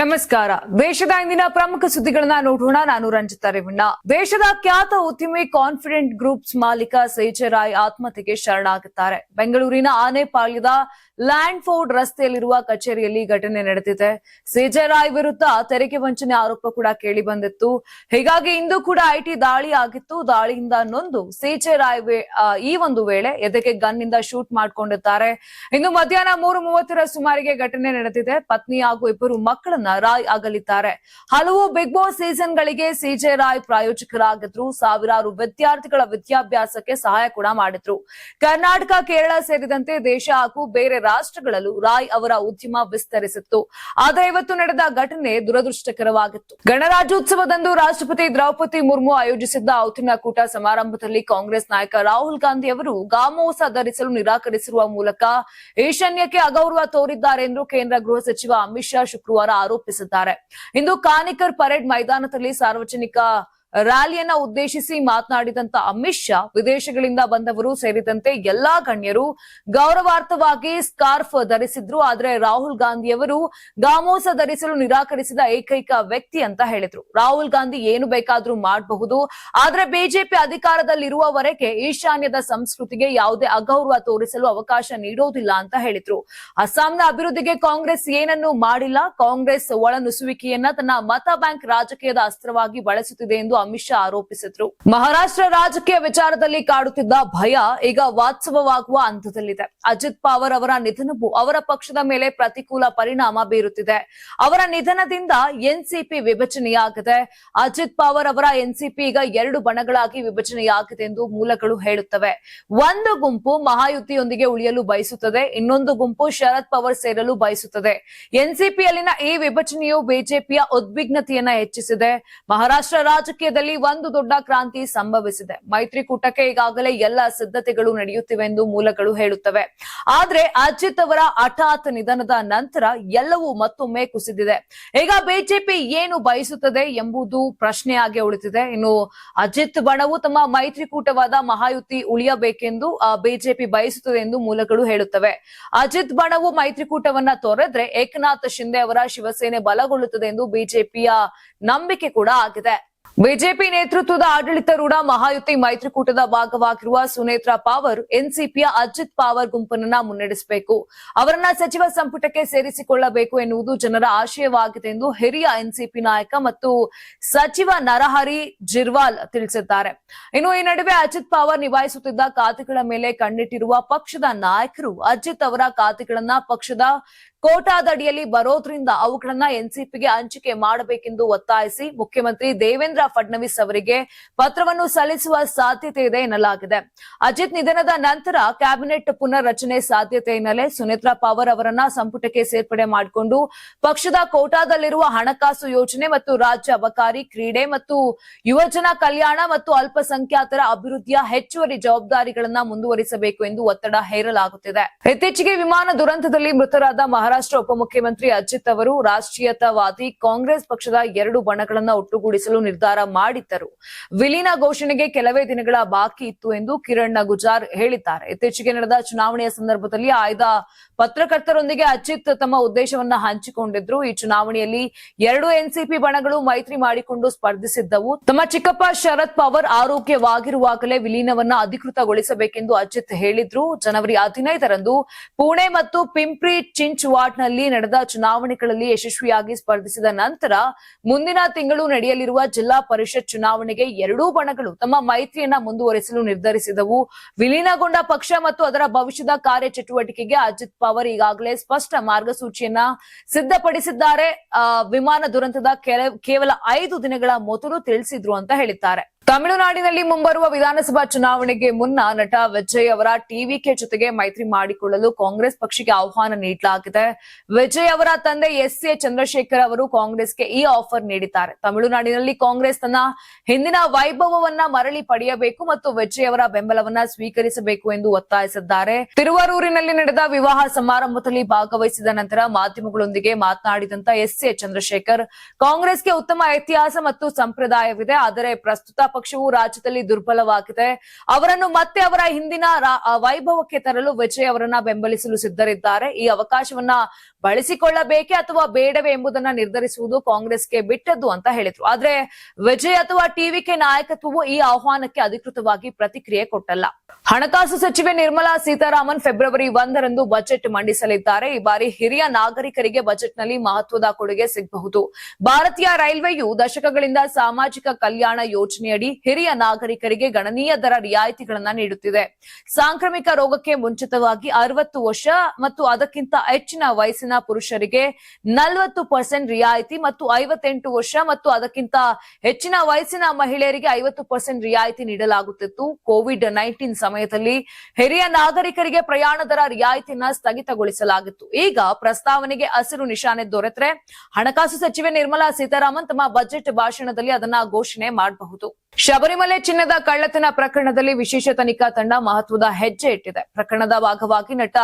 ನಮಸ್ಕಾರ. ದೇಶದ ಇಂದಿನ ಪ್ರಮುಖ ಸುದ್ದಿಗಳನ್ನ ನೋಡೋಣ. ನಾನು ರಂಜಿತಾ ರೇವಣ್ಣ. ದೇಶದ ಖ್ಯಾತ ಉದ್ದಿಮೆ ಕಾನ್ಫಿಡೆಂಟ್ ಗ್ರೂಪ್ಸ್ ಮಾಲೀಕ ಸೈಜರಾಯ್ ರಾಯ್ ಆತ್ಮಹತ್ಯೆಗೆ ಶರಣಾಗುತ್ತಾರೆ. ಬೆಂಗಳೂರಿನ ಆನೆಪಾಳ್ಯದ ಲ್ಯಾಂಡ್ ಫೋರ್ಡ್ ರಸ್ತೆಯಲ್ಲಿರುವ ಕಚೇರಿಯಲ್ಲಿ ಘಟನೆ ನಡೆದಿದೆ. ಸೇಜರಾಯ್ ವಿರುದ್ಧ ತೆರಿಗೆ ವಂಚನೆ ಆರೋಪ ಕೂಡ ಕೇಳಿ ಬಂದಿತ್ತು. ಹೀಗಾಗಿ ಇಂದು ಕೂಡ ಐಟಿ ದಾಳಿ ಆಗಿತ್ತು. ದಾಳಿಯಿಂದ ನೊಂದು ಸೇಜರಾಯ್ ಈ ಒಂದು ವೇಳೆ ಎದೆಗೆ ಗನ್ನಿಂದ ಶೂಟ್ ಮಾಡಿಕೊಂಡಿದ್ದಾರೆ. ಇನ್ನು ಮಧ್ಯಾಹ್ನ ಮೂರು ಮೂವತ್ತರ ಸುಮಾರಿಗೆ ಘಟನೆ ನಡೆದಿದೆ. ಪತ್ನಿ ಹಾಗೂ ಇಬ್ಬರು ಮಕ್ಕಳನ್ನ ರಾಯ್ ಅಗಲಿದ್ದಾರೆ ಹಲವು ಬಿಗ್ ಬಾಸ್ ಸೀಸನ್ ಗಳಿಗೆ ಸಿಜೆ ರಾಯ್ ಪ್ರಾಯೋಜಕರಾಗಿದ್ರು. ಸಾವಿರಾರು ವಿದ್ಯಾರ್ಥಿಗಳ ವಿದ್ಯಾಭ್ಯಾಸಕ್ಕೆ ಸಹಾಯ ಕೂಡ ಮಾಡಿದ್ರು. ಕರ್ನಾಟಕ, ಕೇರಳ ಸೇರಿದಂತೆ ದೇಶ ಹಾಗೂ ಬೇರೆ ರಾಷ್ಟ್ರಗಳಲ್ಲೂ ರಾಯ್ ಅವರ ಉದ್ಯಮ ವಿಸ್ತರಿಸಿತ್ತು. ಆದರೆ ಇವತ್ತು ನಡೆದ ಘಟನೆ ದುರದೃಷ್ಟಕರವಾಗಿತ್ತು. ಗಣರಾಜ್ಯೋತ್ಸವದಂದು ರಾಷ್ಟ್ರಪತಿ ದ್ರೌಪದಿ ಮುರ್ಮು ಆಯೋಜಿಸಿದ್ದ ಕೂಟ ಸಮಾರಂಭದಲ್ಲಿ ಕಾಂಗ್ರೆಸ್ ನಾಯಕ ರಾಹುಲ್ ಗಾಂಧಿ ಅವರು ಗಾಮೋಸ ಧರಿಸಲು ನಿರಾಕರಿಸಿರುವ ಮೂಲಕ ಈಶಾನ್ಯಕ್ಕೆ ಅಗೌರವ ತೋರಿದ್ದಾರೆ ಎಂದು ಕೇಂದ್ರ ಗೃಹ ಸಚಿವ ಅಮಿತ್ ಶಾ ಶುಕ್ರವಾರ ಆರೋಪಿಸಿದ್ದಾರೆ. ಇಂದು ಕಾನಿಕರ್ ಪರೇಡ್ ಮೈದಾನದಲ್ಲಿ ಸಾರ್ವಜನಿಕ ರ್ಯಾಲಿಯನ್ನ ಉದ್ದೇಶಿಸಿ ಮಾತನಾಡಿದಂತ ಅಮಿತ್ ಶಾ, ವಿದೇಶಗಳಿಂದ ಬಂದವರು ಸೇರಿದಂತೆ ಎಲ್ಲಾ ಗಣ್ಯರು ಗೌರವಾರ್ಥವಾಗಿ ಸ್ಕಾರ್ಫ್ ಧರಿಸಿದ್ರು. ಆದ್ರೆ ರಾಹುಲ್ ಗಾಂಧಿಯವರು ಗಾಮೋಸ ಧರಿಸಲು ನಿರಾಕರಿಸಿದ ಏಕೈಕ ವ್ಯಕ್ತಿ ಅಂತ ಹೇಳಿದ್ರು. ರಾಹುಲ್ ಗಾಂಧಿ ಏನು ಬೇಕಾದ್ರೂ ಮಾಡಬಹುದು. ಆದ್ರೆ ಬಿಜೆಪಿ ಅಧಿಕಾರದಲ್ಲಿರುವವರೆಗೆ ಈಶಾನ್ಯದ ಸಂಸ್ಕೃತಿಗೆ ಯಾವುದೇ ಅಗೌರವ ತೋರಿಸಲು ಅವಕಾಶ ನೀಡೋದಿಲ್ಲ ಅಂತ ಹೇಳಿದ್ರು. ಅಸ್ಸಾಂನ ಅಭಿವೃದ್ಧಿಗೆ ಕಾಂಗ್ರೆಸ್ ಏನನ್ನು ಮಾಡಿಲ್ಲ. ಕಾಂಗ್ರೆಸ್ ಒಳನುಸುವಿಕೆಯನ್ನ ತನ್ನ ಮತ ಬ್ಯಾಂಕ್ ರಾಜಕೀಯದ ಅಸ್ತ್ರವಾಗಿ ಬಳಸುತ್ತಿದೆ ಎಂದು ಅಮಿತ್ ಶಾ ಆರೋಪಿಸಿದ್ರು. ಮಹಾರಾಷ್ಟ್ರ ರಾಜಕೀಯ ವಿಚಾರದಲ್ಲಿ ಕಾಡುತ್ತಿದ್ದ ಭಯ ಈಗ ವಾಸ್ತವವಾಗುವ ಹಂತದಲ್ಲಿದೆ. ಅಜಿತ್ ಪವಾರ್ ಅವರ ನಿಧನವು ಅವರ ಪಕ್ಷದ ಮೇಲೆ ಪ್ರತಿಕೂಲ ಪರಿಣಾಮ ಬೀರುತ್ತಿದೆ. ಅವರ ನಿಧನದಿಂದ ಎನ್ಸಿಪಿ ವಿಭಜನೆಯಾಗಿದೆ. ಅಜಿತ್ ಪವಾರ್ ಅವರ ಎನ್ಸಿಪಿ ಈಗ ಎರಡು ಬಣಗಳಾಗಿ ವಿಭಜನೆಯಾಗಿದೆ ಎಂದು ಮೂಲಗಳು ಹೇಳುತ್ತವೆ. ಒಂದು ಗುಂಪು ಮಹಾಯುತಿಯೊಂದಿಗೆ ಉಳಿಯಲು ಬಯಸುತ್ತದೆ, ಇನ್ನೊಂದು ಗುಂಪು ಶರದ್ ಪವಾರ್ ಸೇರಲು ಬಯಸುತ್ತದೆ. ಎನ್ಸಿಪಿಯಲ್ಲಿನ ಈ ವಿಭಜನೆಯು ಬಿಜೆಪಿಯ ಉದ್ವಿಗ್ನತೆಯನ್ನ ಹೆಚ್ಚಿಸಿದೆ. ಮಹಾರಾಷ್ಟ್ರ ರಾಜಕೀಯದಲ್ಲಿ ಒಂದು ದೊಡ್ಡ ಕ್ರಾಂತಿ ಸಂಭವಿಸಿದೆ. ಮೈತ್ರಿಕೂಟಕ್ಕೆ ಈಗಾಗಲೇ ಎಲ್ಲ ಸಿದ್ಧತೆಗಳು ನಡೆಯುತ್ತಿವೆ ಎಂದು ಮೂಲಗಳು ಹೇಳುತ್ತವೆ. ಆದ್ರೆ ಅಜಿತ್ ಅವರ ಹಠಾತ್ ನಿಧನದ ನಂತರ ಎಲ್ಲವೂ ಮತ್ತೊಮ್ಮೆ ಕುಸಿದಿದೆ. ಈಗ ಬಿಜೆಪಿ ಏನು ಬಯಸುತ್ತದೆ ಎಂಬುದು ಪ್ರಶ್ನೆಯಾಗಿ ಉಳಿದಿದೆ. ಇನ್ನು ಅಜಿತ್ ಬಣವು ತಮ್ಮ ಮೈತ್ರಿಕೂಟವಾದ ಮಹಾಯುತಿ ಉಳಿಯಬೇಕೆಂದು ಬಿಜೆಪಿ ಬಯಸುತ್ತದೆ ಎಂದು ಮೂಲಗಳು ಹೇಳುತ್ತವೆ. ಅಜಿತ್ ಬಣವು ಮೈತ್ರಿಕೂಟವನ್ನ ತೊರೆದ್ರೆ ಏಕನಾಥ್ ಶಿಂದೆ ಅವರ ಶಿವಸೇನೆ ಬಲಗೊಳ್ಳುತ್ತದೆ ಎಂದು ಬಿಜೆಪಿಯ ನಂಬಿಕೆ ಕೂಡ ಆಗಿದೆ. ಬಿಜೆಪಿ ನೇತೃತ್ವದ ಆಡಳಿತಾರೂಢ ಮಹಾಯುತಿ ಮೈತ್ರಿಕೂಟದ ಭಾಗವಾಗಿರುವ ಸುನೇತ್ರಾ ಪಾವರ್, ಎನ್ಸಿಪಿಯ ಅಜಿತ್ ಪಾವರ್ ಗುಂಪನ್ನ ಮುನ್ನಡೆಸಬೇಕು. ಅವರನ್ನ ಸಚಿವ ಸಂಪುಟಕ್ಕೆ ಸೇರಿಸಿಕೊಳ್ಳಬೇಕು ಎನ್ನುವುದು ಜನರ ಆಶಯವಾಗಿದೆ ಎಂದು ಹಿರಿಯ ಎನ್ಸಿಪಿ ನಾಯಕ ಮತ್ತು ಸಚಿವ ನರಹರಿ ಜಿರ್ವಾಲ್ ತಿಳಿಸಿದ್ದಾರೆ. ಇನ್ನು ಈ ನಡುವೆ ಅಜಿತ್ ಪಾವರ್ ನಿಭಾಯಿಸುತ್ತಿದ್ದ ಖಾತೆಗಳ ಮೇಲೆ ಕಣ್ಣಿಟ್ಟಿರುವ ಪಕ್ಷದ ನಾಯಕರು ಅಜಿತ್ ಅವರ ಖಾತೆಗಳನ್ನ ಪಕ್ಷದ ಕೋಟಾದಡಿಯಲ್ಲಿ ಬರೋದ್ರಿಂದ ಅವುಗಳನ್ನ ಎನ್ಸಿಪಿಗೆ ಹಂಚಿಕೆ ಮಾಡಬೇಕೆಂದು ಒತ್ತಾಯಿಸಿ ಮುಖ್ಯಮಂತ್ರಿ ದೇವೇಂದ್ರ ಫಡ್ನವೀಸ್ ಅವರಿಗೆ ಪತ್ರವನ್ನು ಸಲ್ಲಿಸುವ ಸಾಧ್ಯತೆ ಇದೆ ಎನ್ನಲಾಗಿದೆ. ಅಜಿತ್ ನಿಧನದ ನಂತರ ಕ್ಯಾಬಿನೆಟ್ ಪುನರ್ರಚನೆ ಸಾಧ್ಯತೆ ಹಿನ್ನೆಲೆ ಸುನೇತ್ರಾ ಪವಾರ್ ಅವರನ್ನ ಸಂಪುಟಕ್ಕೆ ಸೇರ್ಪಡೆ ಮಾಡಿಕೊಂಡು ಪಕ್ಷದ ಕೋಟಾದಲ್ಲಿರುವ ಹಣಕಾಸು ಯೋಜನೆ ಮತ್ತು ರಾಜ್ಯ ಅಬಕಾರಿ ಕ್ರೀಡೆ ಮತ್ತು ಯುವಜನ ಕಲ್ಯಾಣ ಮತ್ತು ಅಲ್ಪಸಂಖ್ಯಾತರ ಅಭಿವೃದ್ಧಿಯ ಹೆಚ್ಚುವರಿ ಜವಾಬ್ದಾರಿಗಳನ್ನ ಮುಂದುವರಿಸಬೇಕು ಎಂದು ಒತ್ತಡ ಹೇರಲಾಗುತ್ತಿದೆ. ಇತ್ತೀಚೆಗೆ ವಿಮಾನ ದುರಂತದಲ್ಲಿ ಮೃತರಾದ ಮಹಾರಾಷ್ಟ್ರ ಉಪಮುಖ್ಯಮಂತ್ರಿ ಅಜಿತ್ ಅವರು ರಾಷ್ಟ್ರೀಯತಾವಾದಿ ಕಾಂಗ್ರೆಸ್ ಪಕ್ಷದ ಎರಡು ಬಣಗಳನ್ನ ಒಟ್ಟುಗೂಡಿಸಲು ನಿರ್ಧಾರ ಮಾಡಿದ್ದರು. ವಿಲೀನ ಘೋಷಣೆಗೆ ಕೆಲವೇ ದಿನಗಳ ಬಾಕಿ ಇತ್ತು ಎಂದು ಕಿರಣ್ ಗುಜಾರ್ ಹೇಳಿದ್ದಾರೆ. ಇತ್ತೀಚೆಗೆ ನಡೆದ ಚುನಾವಣೆಯ ಸಂದರ್ಭದಲ್ಲಿ ಆಯ್ದ ಪತ್ರಕರ್ತರೊಂದಿಗೆ ಅಜಿತ್ ತಮ್ಮ ಉದ್ದೇಶವನ್ನ ಹಂಚಿಕೊಂಡಿದ್ರು. ಈ ಚುನಾವಣೆಯಲ್ಲಿ ಎರಡು ಎನ್ಸಿಪಿ ಬಣಗಳು ಮೈತ್ರಿ ಮಾಡಿಕೊಂಡು ಸ್ಪರ್ಧಿಸಿದ್ದವು. ತಮ್ಮ ಚಿಕ್ಕಪ್ಪ ಶರದ್ ಪವಾರ್ ಆರೋಗ್ಯವಾಗಿರುವಾಗಲೇ ವಿಲೀನವನ್ನ ಅಧಿಕೃತಗೊಳಿಸಬೇಕೆಂದು ಅಜಿತ್ ಹೇಳಿದ್ರು. ಜನವರಿ ಹದಿನೈದರಂದು ಪುಣೆ ಮತ್ತು ಪಿಂಪ್ರಿ ಚಿಂಚ್ವಾಟ್ನಲ್ಲಿ ನಡೆದ ಚುನಾವಣೆಗಳಲ್ಲಿ ಯಶಸ್ವಿಯಾಗಿ ಸ್ಪರ್ಧಿಸಿದ ನಂತರ ಮುಂದಿನ ತಿಂಗಳು ನಡೆಯಲಿರುವ ಜಿಲ್ಲಾ ಪರಿಷತ್ ಚುನಾವಣೆಗೆ ಎರಡೂ ಬಣಗಳು ತಮ್ಮ ಮೈತ್ರಿಯನ್ನ ಮುಂದುವರೆಸಲು ನಿರ್ಧರಿಸಿದವು. ವಿಲೀನಗೊಂಡ ಪಕ್ಷ ಮತ್ತು ಅದರ ಭವಿಷ್ಯದ ಕಾರ್ಯಚಟುವಟಿಕೆಗೆ ಅಜಿತ್ ಪವಾರ್ ಈಗಾಗಲೇ ಸ್ಪಷ್ಟ ಮಾರ್ಗಸೂಚಿಯನ್ನ ಸಿದ್ಧಪಡಿಸಿದ್ದಾರೆ. ವಿಮಾನ ದುರಂತದ ಕೇವಲ ಐದು ದಿನಗಳ ಮೊದಲು ತಿಳಿಸಿದ್ರು ಅಂತ ಹೇಳಿದ್ದಾರೆ. ತಮಿಳುನಾಡಿನಲ್ಲಿ ಮುಂಬರುವ ವಿಧಾನಸಭಾ ಚುನಾವಣೆಗೆ ಮುನ್ನ ನಟ ವಿಜಯ್ ಅವರ ಟಿವಿಕೆ ಜೊತೆಗೆ ಮೈತ್ರಿ ಮಾಡಿಕೊಳ್ಳಲು ಕಾಂಗ್ರೆಸ್ ಪಕ್ಷಕ್ಕೆ ಆಹ್ವಾನ ನೀಡಲಾಗಿದೆ. ವಿಜಯ್ ಅವರ ತಂದೆ ಎಸ್ ಎ ಚಂದ್ರಶೇಖರ್ ಅವರು ಕಾಂಗ್ರೆಸ್ಗೆ ಈ ಆಫರ್ ನೀಡಿದ್ದಾರೆ. ತಮಿಳುನಾಡಿನಲ್ಲಿ ಕಾಂಗ್ರೆಸ್ ತನ್ನ ಹಿಂದಿನ ವೈಭವವನ್ನ ಮರಳಿ ಪಡೆಯಬೇಕು ಮತ್ತು ವಿಜಯ್ ಅವರ ಬೆಂಬಲವನ್ನ ಸ್ವೀಕರಿಸಬೇಕು ಎಂದು ಒತ್ತಾಯಿಸಿದ್ದಾರೆ. ತಿರುವರೂರಿನಲ್ಲಿ ನಡೆದ ವಿವಾಹ ಸಮಾರಂಭದಲ್ಲಿ ಭಾಗವಹಿಸಿದ ನಂತರ ಮಾಧ್ಯಮಗಳೊಂದಿಗೆ ಮಾತನಾಡಿದಂತ ಎಸ್ ಎ ಚಂದ್ರಶೇಖರ್, ಕಾಂಗ್ರೆಸ್ಗೆ ಉತ್ತಮ ಇತಿಹಾಸ ಮತ್ತು ಸಂಪ್ರದಾಯವಿದೆ, ಆದರೆ ಪ್ರಸ್ತುತ ಪಕ್ಷವು ರಾಜ್ಯದಲ್ಲಿ ದುರ್ಬಲವಾಗಿದೆ. ಅವರನ್ನು ಮತ್ತೆ ಅವರ ಹಿಂದಿನ ವೈಭವಕ್ಕೆ ತರಲು ವಿಜಯ್ ಅವರನ್ನ ಬೆಂಬಲಿಸಲು ಸಿದ್ಧರಿದ್ದಾರೆ. ಈ ಅವಕಾಶವನ್ನ ಬಳಸಿಕೊಳ್ಳಬೇಕೆ ಅಥವಾ ಬೇಡವೇ ಎಂಬುದನ್ನ ನಿರ್ಧರಿಸುವುದು ಕಾಂಗ್ರೆಸ್ಗೆ ಬಿಟ್ಟದ್ದು ಅಂತ ಹೇಳಿದ್ರು. ಆದ್ರೆ ವಿಜಯ್ ಅಥವಾ ಟಿವಿಕೆ ನಾಯಕತ್ವವು ಈ ಆಹ್ವಾನಕ್ಕೆ ಅಧಿಕೃತವಾಗಿ ಪ್ರತಿಕ್ರಿಯೆ ಕೊಟ್ಟಲ್ಲ. ಹಣಕಾಸು ಸಚಿವೆ ನಿರ್ಮಲಾ ಸೀತಾರಾಮನ್ ಫೆಬ್ರವರಿ ಒಂದರಂದು ಬಜೆಟ್ ಮಂಡಿಸಲಿದ್ದಾರೆ. ಈ ಬಾರಿ ಹಿರಿಯ ನಾಗರಿಕರಿಗೆ ಬಜೆಟ್ನಲ್ಲಿ ಮಹತ್ವದ ಕೊಡುಗೆ ಸಿಗಬಹುದು. ಭಾರತೀಯ ರೈಲ್ವೆಯು ದಶಕಗಳಿಂದ ಸಾಮಾಜಿಕ ಕಲ್ಯಾಣ ಯೋಜನೆಯಡಿ ಹಿರಿಯ ನಾಗರಿಕರಿಗೆ ಗಣನೀಯ ದರ ರಿಯಾಯಿತಿಗಳನ್ನ ನೀಡುತ್ತಿದೆ. ಸಾಂಕ್ರಾಮಿಕ ರೋಗಕ್ಕೆ ಮುಂಚಿತವಾಗಿ ಅರವತ್ತು ವರ್ಷ ಮತ್ತು ಅದಕ್ಕಿಂತ ಹೆಚ್ಚಿನ ವಯಸ್ಸಿನ ಪುರುಷರಿಗೆ ನಲವತ್ತು ಪರ್ಸೆಂಟ್ ರಿಯಾಯಿತಿ ಮತ್ತು ಐವತ್ತೆಂಟು ವರ್ಷ ಮತ್ತು ಅದಕ್ಕಿಂತ ಹೆಚ್ಚಿನ ವಯಸ್ಸಿನ ಮಹಿಳೆಯರಿಗೆ ಐವತ್ತು ಪರ್ಸೆಂಟ್ ರಿಯಾಯಿತಿ ನೀಡಲಾಗುತ್ತಿತ್ತು. ಕೋವಿಡ್ ನೈನ್ಟೀನ್ ಸಮಯದಲ್ಲಿ ಹಿರಿಯ ನಾಗರಿಕರಿಗೆ ಪ್ರಯಾಣ ದರ ರಿಯಾಯಿತಿಯನ್ನ ಸ್ಥಗಿತಗೊಳಿಸಲಾಗಿತ್ತು. ಈಗ ಪ್ರಸ್ತಾವನೆಗೆ ಹಸಿರು ನಿಶಾನೆ ದೊರೆತರೆ. ಹಣಕಾಸು ಸಚಿವೆ ನಿರ್ಮಲಾ ಸೀತಾರಾಮನ್ ತಮ್ಮ ಬಜೆಟ್ ಭಾಷಣದಲ್ಲಿ ಅದನ್ನ ಘೋಷಣೆ ಮಾಡಬಹುದು. ಶಬರಿಮಲೆ ಚಿನ್ನದ ಕಳ್ಳತನ ಪ್ರಕರಣದಲ್ಲಿ ವಿಶೇಷ ತನಿಖಾ ತಂಡ ಮಹತ್ವದ ಹೆಜ್ಜೆ ಇಟ್ಟಿದೆ. ಪ್ರಕರಣದ ಭಾಗವಾಗಿ ನಟ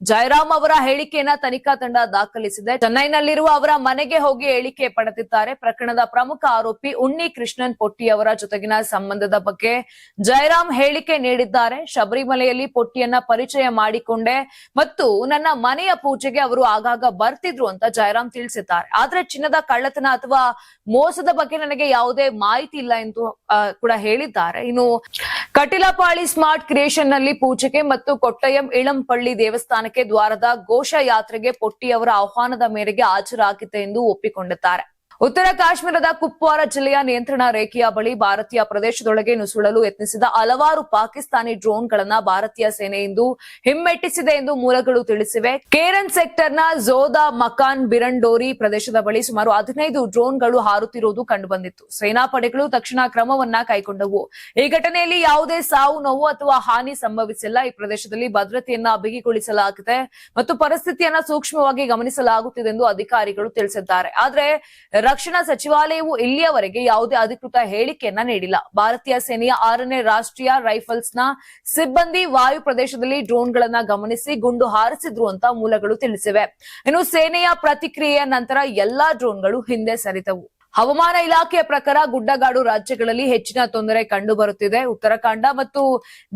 ಜಯರಾಮ್ ಅವರ ಹೇಳಿಕೆಯನ್ನ ತನಿಖಾ ತಂಡ ದಾಖಲಿಸಿದೆ. ಚೆನ್ನೈನಲ್ಲಿರುವ ಅವರ ಮನೆಗೆ ಹೋಗಿ ಹೇಳಿಕೆ ಪಡೆದಿದ್ದಾರೆ. ಪ್ರಕರಣದ ಪ್ರಮುಖ ಆರೋಪಿ ಉಣ್ಣಿ ಕೃಷ್ಣನ್ ಪೊಟ್ಟಿ ಅವರ ಜೊತೆಗಿನ ಸಂಬಂಧದ ಬಗ್ಗೆ ಜಯರಾಮ್ ಹೇಳಿಕೆ ನೀಡಿದ್ದಾರೆ. ಶಬರಿಮಲೆಯಲ್ಲಿ ಪೊಟ್ಟಿಯನ್ನ ಪರಿಚಯ ಮಾಡಿಕೊಂಡೆ ಮತ್ತು ನನ್ನ ಮನೆಯ ಪೂಜೆಗೆ ಅವರು ಆಗಾಗ ಬರ್ತಿದ್ರು ಅಂತ ಜಯರಾಮ್ ತಿಳಿಸಿದ್ದಾರೆ. ಆದ್ರೆ ಚಿನ್ನದ ಕಳ್ಳತನ ಅಥವಾ ಮೋಸದ ಬಗ್ಗೆ ನನಗೆ ಯಾವುದೇ ಮಾಹಿತಿ ಇಲ್ಲ ಎಂದು ಕೂಡ ಹೇಳಿದ್ದಾರೆ. ಇನ್ನು ಕಟಿಲಪಾಳಿ ಸ್ಮಾರ್ಟ್ ಕ್ರಿಯೇಷನ್ನಲ್ಲಿ ಪೂಜೆಗೆ ಮತ್ತು ಕೊಟ್ಟಯಂ ಇಳಂಪಳ್ಳಿ ದೇವಸ್ಥಾನಕ್ಕೆ ದ್ವಾರದ ಘೋಷ ಯಾತ್ರೆಗೆ ಪೊಟ್ಟಿಯವರ ಆಹ್ವಾನದ ಮೇರೆಗೆ ಹಾಜರಾಗಿದ್ದೆ ಎಂದು ಒಪ್ಪಿಕೊಂಡಿದ್ದಾರೆ. ಉತ್ತರ ಕಾಶ್ಮೀರದ ಕುಪ್ವಾರ ಜಿಲ್ಲೆಯ ನಿಯಂತ್ರಣ ರೇಖೆಯ ಬಳಿ ಭಾರತೀಯ ಪ್ರದೇಶದೊಳಗೆ ನುಸುಳಲು ಯತ್ನಿಸಿದ ಹಲವಾರು ಪಾಕಿಸ್ತಾನಿ ಡ್ರೋನ್ಗಳನ್ನ ಭಾರತೀಯ ಸೇನೆ ಇಂದು ಹಿಮ್ಮೆಟ್ಟಿಸಿದೆ ಎಂದು ಮೂಲಗಳು ತಿಳಿಸಿವೆ. ಕೇರನ್ ಸೆಕ್ಟರ್ನ ಜೋದಾ ಮಕಾನ್ ಬಿರಂಡೋರಿ ಪ್ರದೇಶದ ಬಳಿ ಸುಮಾರು ಹದಿನೈದು ಡ್ರೋನ್ಗಳು ಹಾರುತ್ತಿರುವುದು ಕಂಡುಬಂದಿತ್ತು. ಸೇನಾ ಪಡೆಗಳು ತಕ್ಷಣ ಕ್ರಮವನ್ನ ಕೈಗೊಂಡವು. ಈ ಘಟನೆಯಲ್ಲಿ ಯಾವುದೇ ಸಾವು, ನೋವು ಅಥವಾ ಹಾನಿ ಸಂಭವಿಸಿಲ್ಲ. ಈ ಪ್ರದೇಶದಲ್ಲಿ ಭದ್ರತೆಯನ್ನ ಬಿಗಿಗೊಳಿಸಲಾಗಿದೆ ಮತ್ತು ಪರಿಸ್ಥಿತಿಯನ್ನ ಸೂಕ್ಷ್ಮವಾಗಿ ಗಮನಿಸಲಾಗುತ್ತಿದೆ ಎಂದು ಅಧಿಕಾರಿಗಳು ತಿಳಿಸಿದ್ದಾರೆ. ಆದ್ರೆ ರಕ್ಷಣಾ ಸಚಿವಾಲಯವು ಇಲ್ಲಿಯವರೆಗೆ ಯಾವುದೇ ಅಧಿಕೃತ ಹೇಳಿಕೆಯನ್ನ ನೀಡಿಲ್ಲ. ಭಾರತೀಯ ಸೇನೆಯ ಆರನೇ ರಾಷ್ಟ್ರೀಯ ರೈಫಲ್ಸ್ನ ಸಿಬ್ಬಂದಿ ವಾಯು ಪ್ರದೇಶದಲ್ಲಿ ಡ್ರೋನ್ಗಳನ್ನ ಗಮನಿಸಿ ಗುಂಡು ಹಾರಿಸಿದ್ರು ಅಂತ ಮೂಲಗಳು ತಿಳಿಸಿವೆ. ಇನ್ನು ಸೇನೆಯ ಪ್ರತಿಕ್ರಿಯೆಯ ನಂತರ ಎಲ್ಲಾ ಡ್ರೋನ್ಗಳು ಹಿಂದೆ ಸರಿದವು ಹವಾಮಾನ ಇಲಾಖೆಯ ಪ್ರಕಾರ ಗುಡ್ಡಗಾಡು ರಾಜ್ಯಗಳಲ್ಲಿ ಹೆಚ್ಚಿನ ತೊಂದರೆ ಕಂಡು ಬರುತ್ತಿದೆ ಉತ್ತರಾಖಂಡ ಮತ್ತು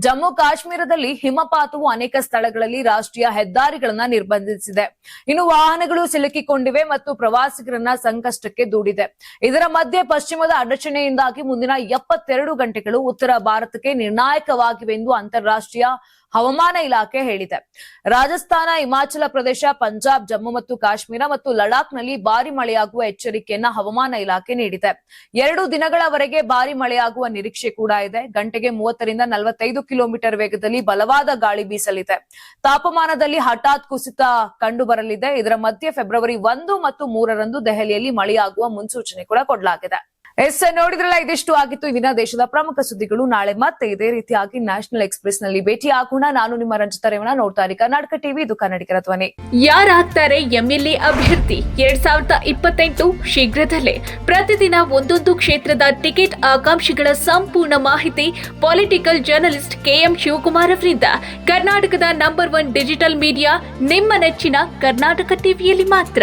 ಜಮ್ಮು ಕಾಶ್ಮೀರದಲ್ಲಿ ಹಿಮಪಾತವು ಅನೇಕ ಸ್ಥಳಗಳಲ್ಲಿ ರಾಷ್ಟ್ರೀಯ ಹೆದ್ದಾರಿಗಳನ್ನ ನಿರ್ಬಂಧಿಸಿದೆ. ಇನ್ನು ವಾಹನಗಳು ಸಿಲುಕಿಕೊಂಡಿವೆ ಮತ್ತು ಪ್ರವಾಸಿಗರನ್ನ ಸಂಕಷ್ಟಕ್ಕೆ ದೂಡಿದೆ. ಇದರ ಮಧ್ಯೆ ಪಶ್ಚಿಮದ ಅಡಚಣೆಯಿಂದಾಗಿ ಮುಂದಿನ ಎಪ್ಪತ್ತೆರಡು ಗಂಟೆಗಳು ಉತ್ತರ ಭಾರತಕ್ಕೆ ನಿರ್ಣಾಯಕವಾಗಿವೆ ಎಂದು ಅಂತಾರಾಷ್ಟ್ರೀಯ ಹವಾಮಾನ ಇಲಾಖೆ ಹೇಳಿದೆ. ರಾಜಸ್ಥಾನ, ಹಿಮಾಚಲ ಪ್ರದೇಶ, ಪಂಜಾಬ್, ಜಮ್ಮು ಮತ್ತು ಕಾಶ್ಮೀರ ಮತ್ತು ಲಡಾಖ್ನಲ್ಲಿ ಭಾರಿ ಮಳೆಯಾಗುವ ಎಚ್ಚರಿಕೆಯನ್ನ ಹವಾಮಾನ ಇಲಾಖೆ ನೀಡಿದೆ. ಎರಡು ದಿನಗಳವರೆಗೆ ಭಾರಿ ಮಳೆಯಾಗುವ ನಿರೀಕ್ಷೆ ಕೂಡ ಇದೆ. ಗಂಟೆಗೆ ಮೂವತ್ತರಿಂದ ನಲವತ್ತೈದು ಕಿಲೋಮೀಟರ್ ವೇಗದಲ್ಲಿ ಬಲವಾದ ಗಾಳಿ ಬೀಸಲಿದೆ. ತಾಪಮಾನದಲ್ಲಿ ಹಠಾತ್ ಕುಸಿತ ಕಂಡು ಬರಲಿದೆ ಇದರ ಮಧ್ಯೆ ಫೆಬ್ರವರಿ ಒಂದು ಮತ್ತು ಮೂರರಂದು ದೆಹಲಿಯಲ್ಲಿ ಮಳೆಯಾಗುವ ಮುನ್ಸೂಚನೆ ಕೂಡ ಕೊಡಲಾಗಿದೆ. ಎಸ್ ನೋಡಿದ್ರಲ್ಲ, ಇದಿಷ್ಟು ಆಗಿತ್ತು. ಇವಿನ ದೇಶದ ಪ್ರಮುಖ ಸುದ್ದಿಗಳು ನಾಳೆ ಮತ್ತೆ ಇದೇ ರೀತಿಯಾಗಿ ನ್ಯಾಷನಲ್ ಎಕ್ಸ್ಪ್ರೆಸ್ನಲ್ಲಿ ಭೇಟಿ ಆಗೋಣ ನಾನು ನಿಮ್ಮ ರಂಜಿತಾ ರೇವಣ ನೋಡ್ತಾ ಇರಿ ಕರ್ನಾಟಕ ಟಿವಿ, ಇದು ಕನ್ನಡಿಗರ ಧ್ವನಿ. ಯಾರಾಗ್ತಾರೆ ಎಂಎಲ್ಎ ಅಭ್ಯರ್ಥಿ? ಎರಡ್ ಸಾವಿರದ ಇಪ್ಪತ್ತೆಂಟು ಶೀಘ್ರದಲ್ಲೇ. ಪ್ರತಿದಿನ ಒಂದೊಂದು ಕ್ಷೇತ್ರದ ಟಿಕೆಟ್ ಆಕಾಂಕ್ಷಿಗಳ ಸಂಪೂರ್ಣ ಮಾಹಿತಿ ಪೊಲಿಟಿಕಲ್ ಜರ್ನಲಿಸ್ಟ್ ಕೆಎಂ ಶಿವಕುಮಾರ್ ಅವರಿಂದ. ಕರ್ನಾಟಕದ ನಂಬರ್ ಒನ್ ಡಿಜಿಟಲ್ ಮೀಡಿಯಾ ನಿಮ್ಮ ನೆಚ್ಚಿನ ಕರ್ನಾಟಕ ಟಿವಿಯಲ್ಲಿ ಮಾತ್ರ.